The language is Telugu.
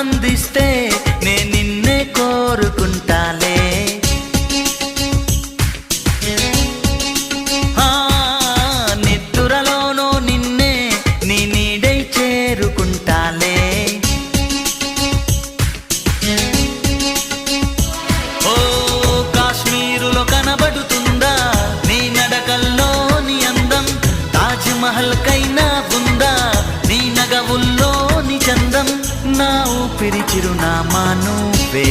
అందిస్తే నే నిన్నే కోరుకుంటాలే. నిద్దురలోనూ నిన్నే నీ నీడై చేరుకుంటాలే. ఓ కాశ్మీరులో కనబడుతుందా నీ నడకల్లో నీ అందం. తాజ్మహల్ కైనా గుండెల్లోని చందం నా ఊపిరి చిరునామా నువ్వే